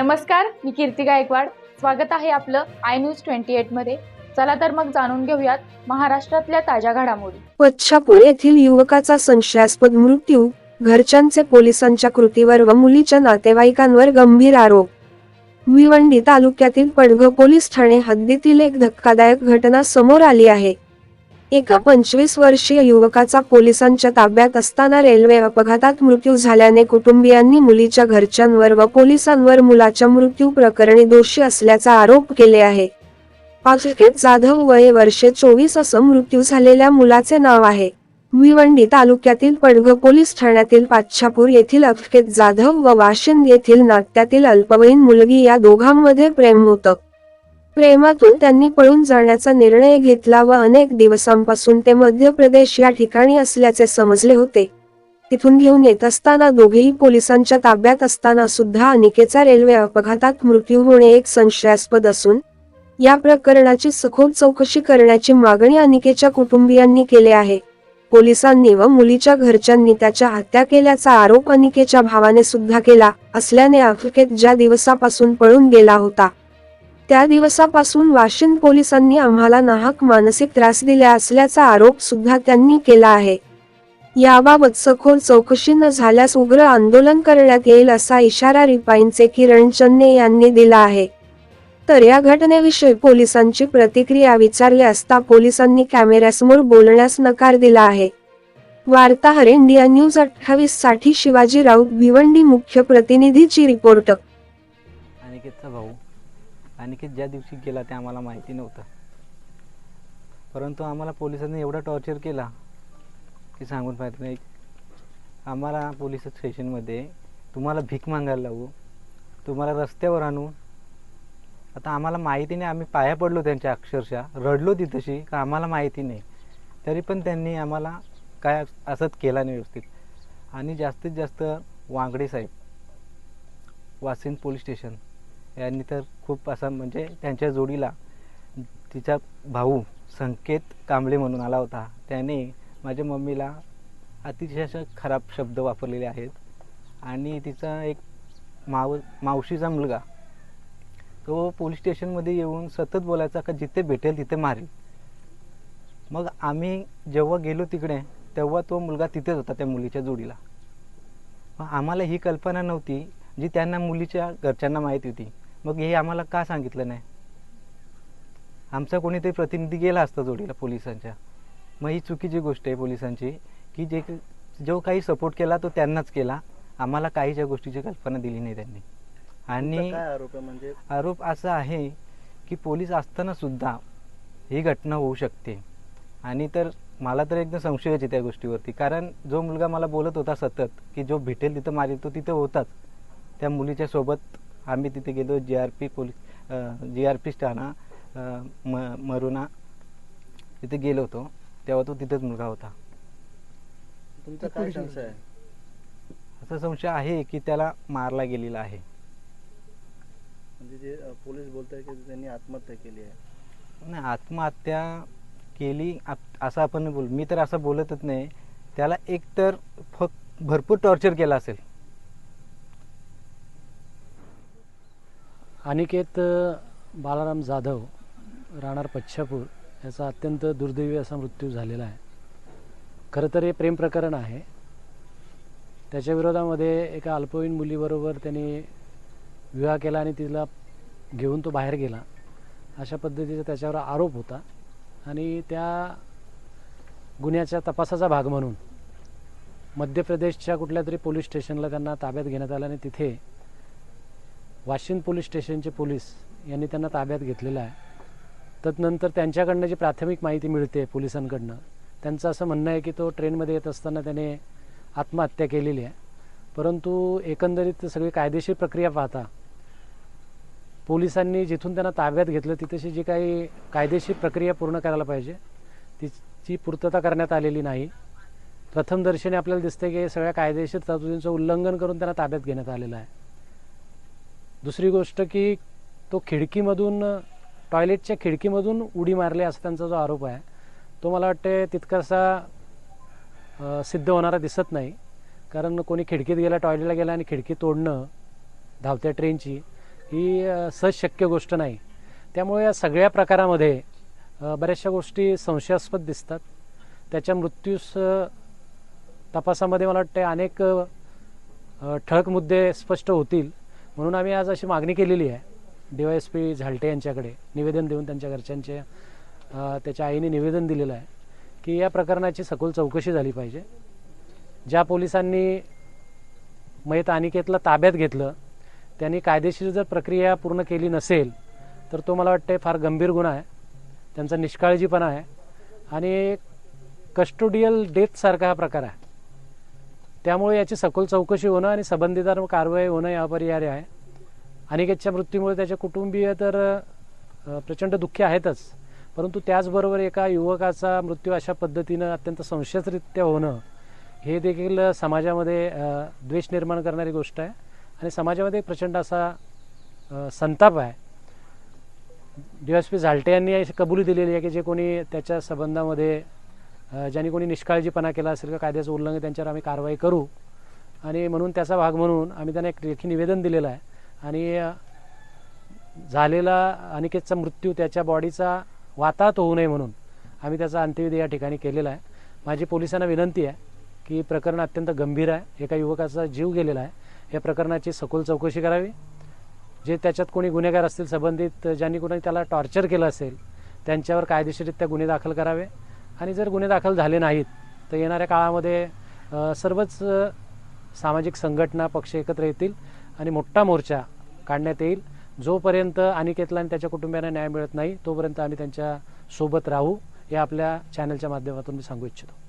नमस्कार मी कीर्ती गायकवाड. स्वागत आहे आपलं आय न्यूज ट्वेंटी एटमध्ये. चला तर मग जाणून घेऊयात महाराष्ट्रातल्या ताज्या घडामोडी. पच्छापूर येथील युवकाचा संशयास्पद मृत्यू घरच्यांचे पोलिसांच्या कृतीवर व मुलीच्या नातेवाईकांवर गंभीर आरोप. भिवंडी तालुक्यातील पडघ पोलीस ठाणे हद्दीतील एक धक्कादायक घटना समोर आली आहे. एका पंचवीस वर्षीय युवकाचा पोलिसांच्या ताब्यात असताना रेल्वे अपघातात मृत्यू झाल्याने कुटुंबियांनी मुलीच्या घरच्यांवर व पोलिसांवर मुलाच्या मृत्यू प्रकरणी दोषी असल्याचा आरोप केले आहे. अनिकेत जाधव वय वर्षे चोवीस असं मृत्यू झालेल्या मुलाचे नाव आहे. भिवंडी तालुक्यातील पडघ पोलीस ठाण्यातील पाच्छापूर येथील अफकेत जाधव व वाशिंद येथील नाट्यातील अल्पवयीन मुलगी या दोघांमध्ये प्रेम होतं. प्रेमातून त्यांनी पळून जाण्याचा निर्णय घेतला व अनेक दिवसांपासून ते मध्य प्रदेश या ठिकाणी असल्याचे समजले होते. तिथून घेऊन येत असताना दोघेही पोलिसांच्या ताब्यात असताना सुद्धा अनिकेचा रेल्वे अपघातात मृत्यू होणे एक संशयास्पद असून या प्रकरणाची सखोल चौकशी करण्याची मागणी अनिकेच्या कुटुंबियांनी केले आहे. पोलिसांनी व मुलीच्या घरच्यांनी त्याच्या हत्या केल्याचा आरोप अनिकेच्या भावाने सुद्धा केला असल्याने अफकेत ज्या दिवसापासून पळून गेला होता त्या दिवसापासून वाशिंद पोलिसांनी आम्हाला नाहक मानसिक त्रास दिला असल्याचा आरोप सुद्धा त्यांनी केला आहे. याबाबत सखोल चौकशी न झाल्यास उग्र आंदोलन करण्यात येईल असा इशारा रिपाईनचे किरण चन्ने यांनी दिला आहे. तर या घटनेविषयी पोलिसांची प्रतिक्रिया विचारली असता पोलिसांनी कॅमेऱ्यासमोर बोलण्यास नकार दिला आहे. वार्ताहर इंडिया न्यूज अठ्ठावीससाठी शिवाजी राऊत भिवंडी मुख्य प्रतिनिधीची रिपोर्ट. अनिकेतचा भाऊ? अनिकेत ज्या दिवशी गेला ते आम्हाला माहिती नव्हतं. परंतु आम्हाला पोलिसांनी एवढा टॉर्चर केला की सांगून पाहत नाही. आम्हाला पोलीस स्टेशनमध्ये तुम्हाला भीक मागायला लावू तुम्हाला रस्त्यावर आणू. आता आम्हाला माहिती नाही आम्ही पाया पडलो त्यांच्या अक्षरशः रडलो तिथशी का आम्हाला माहिती नाही. तरी पण त्यांनी आम्हाला काय असंच केला नाही व्यवस्थित. आणि जास्तीत जास्त वांगडे साहेब वासिंद पोलीस स्टेशन. यांनी तर खूप असा म्हणजे त्यांच्या जोडीला तिचा भाऊ संकेत कांबळे म्हणून आला होता. त्याने माझ्या मम्मीला अतिशय अशा खराब शब्द वापरलेले आहेत. आणि तिचा एक माव मावशीचा मुलगा तो पोलीस स्टेशनमध्ये येऊन सतत बोलायचा का जिथे भेटेल तिथे मारेल. मग आम्ही जेव्हा गेलो तिकडे तेव्हा तो मुलगा तिथेच होता त्या मुलीच्या जोडीला. मग आम्हाला ही कल्पना नव्हती जी त्यांना मुलीच्या घरच्यांना माहिती होती. मग हे आम्हाला का सांगितलं नाही? आमचा कोणीतरी प्रतिनिधी गेला असता जोडीला पोलिसांच्या. मग ही चुकीची गोष्ट आहे पोलिसांची की जे जो काही सपोर्ट केला तो त्यांनाच केला. आम्हाला काहीच्या गोष्टीची कल्पना दिली नाही त्यांनी. आणि आरोप म्हणजे? आरोप असा आहे की पोलीस असताना सुद्धा ही घटना होऊ शकते. आणि तर मला तर एकदम संशयच आहे त्या गोष्टीवरती. कारण जो मुलगा मला बोलत होता सतत की जो भेटेल तिथं मारेल तो तिथं होताच. त्या मुलीच्या सोबत आम्ही तिथे गेलो G R P police G R P ठाणा म मरुना तिथे गेलो होतो. तेव्हा तो तिथेच मुलगा होता. तुमचा काय संशय आहे? असा संशय आहे की त्याला मारला गेलेला आहे. म्हणजे जे अ, पोलीस बोलत आहे की त्यांनी आत्महत्या केली आहे. नाही आत्महत्या केली आप- असं आपण बोल मी तर असं बोलतच नाही. त्याला एकतर फक्त भरपूर टॉर्चर केलं असेल. अनिकेत बालाराम जाधव राहणार पच्छापूर याचा अत्यंत दुर्दैवी असा मृत्यू झालेला आहे. खरं तर हे प्रेम प्रकरण आहे. त्याच्या विरोधामध्ये एका अल्पवयीन मुलीबरोबर त्यांनी विवाह केला आणि तिला घेऊन तो बाहेर गेला. अशा पद्धतीचा त्याच्यावर आरोप होता आणि त्या गुन्ह्याच्या तपासाचा भाग म्हणून मध्य प्रदेशच्या कुठल्या तरी पोलीस स्टेशनला त्यांना ताब्यात घेण्यात आलं आणि तिथे वाशिंद पोलीस स्टेशनचे पोलीस यांनी त्यांना ताब्यात घेतलेलं आहे. तदनंतर त्यांच्याकडनं जी प्राथमिक माहिती मिळते पोलिसांकडनं त्यांचं असं म्हणणं आहे की तो ट्रेनमध्ये येत असताना त्याने आत्महत्या केलेली आहे. परंतु एकंदरीत सगळी कायदेशीर प्रक्रिया पाहता पोलिसांनी जिथून त्यांना ताब्यात घेतलं तिथेशी जी काही कायदेशीर प्रक्रिया पूर्ण करायला पाहिजे तिची पूर्तता करण्यात आलेली नाही. प्रथमदर्शनी आपल्याला दिसते की सगळ्या कायदेशीर तरतुदींचं उल्लंघन करून त्यांना ताब्यात घेण्यात आलेलं आहे. दुसरी गोष्ट की तो खिडकीमधून टॉयलेटच्या खिडकीमधून उडी मारली असा त्यांचा जो आरोप आहे तो मला वाटते तितकासा सिद्ध होणारा दिसत नाही. कारण कोणी खिडकीत गेला टॉयलेटला गेला आणि खिडकी तोडणं धावत्या ट्रेनची ही सहज शक्य गोष्ट नाही. त्यामुळे या सगळ्या प्रकारामध्ये बऱ्याचशा गोष्टी संशयास्पद दिसतात. त्याच्या मृत्यूस तपासामध्ये मला वाटते अनेक ठळक मुद्दे स्पष्ट होतील. म्हणून आम्ही आज अशी मागणी केलेली आहे. D Y S P Zalte यांच्याकडे निवेदन देऊन त्यांच्या घरच्यांचे त्याच्या आईने निवेदन दिलेलं आहे की या प्रकरणाची सखोल चौकशी झाली पाहिजे. ज्या पोलिसांनी मयत अनिकेतला ताब्यात घेतलं त्यांनी कायदेशीर जर प्रक्रिया पूर्ण केली नसेल तर तो मला वाटते फार गंभीर गुन्हा आहे. त्यांचा निष्काळजीपणा आहे. आणि कस्टोडियल डेथसारखा हा प्रकार आहे. त्यामुळे याची सखोल चौकशी होणं आणि संबंधितांवर कारवाई होणं हे अपरिहार्य आहे. अनिकेतच्या मृत्यूमुळे त्याचे कुटुंबीय तर प्रचंड दुःखी आहेतच. परंतु त्याचबरोबर एका युवकाचा मृत्यू अशा पद्धतीनं अत्यंत संशयरित्या होणं हे देखील समाजामध्ये द्वेष निर्माण करणारी गोष्ट आहे. आणि समाजामध्ये एक प्रचंड असा संताप आहे. डी एस पी झालटे यांनी अशी कबुली दिलेली आहे की जे कोणी त्याच्या संबंधामध्ये ज्यांनी कोणी निष्काळजीपणा केला असेल का कायद्याचं उल्लंघन त्यांच्यावर आम्ही कारवाई करू. आणि म्हणून त्याचा भाग म्हणून आम्ही त्यांना एक लेखी निवेदन दिलेलं आहे. आणि झालेला अनिकेतचा मृत्यू त्याच्या बॉडीचा वाताहत होऊ नये म्हणून आम्ही त्याचा अंत्यविधी या ठिकाणी केलेला आहे. माझी पोलिसांना विनंती आहे की प्रकरण अत्यंत गंभीर आहे. एका युवकाचा जीव गेलेला आहे. या प्रकरणाची सखोल चौकशी करावी. जे त्याच्यात कोणी गुन्हेगार असतील संबंधित ज्यांनी कोणी त्याला टॉर्चर केलं असेल त्यांच्यावर कायदेशीररित्या गुन्हे दाखल करावे. आणि जर गुन्हे दाखल झाले नाहीत तर येणाऱ्या काळामध्ये सर्वच सामाजिक संघटना पक्ष एकत्र येतील आणि मोठा मोर्चा काढण्यात येईल. जोपर्यंत अनिकेतला आणि त्याच्या कुटुंबियांना न्याय मिळत नाही तोपर्यंत आम्ही त्यांच्यासोबत राहू. हे आपल्या चॅनलच्या माध्यमातून मी सांगू इच्छितो.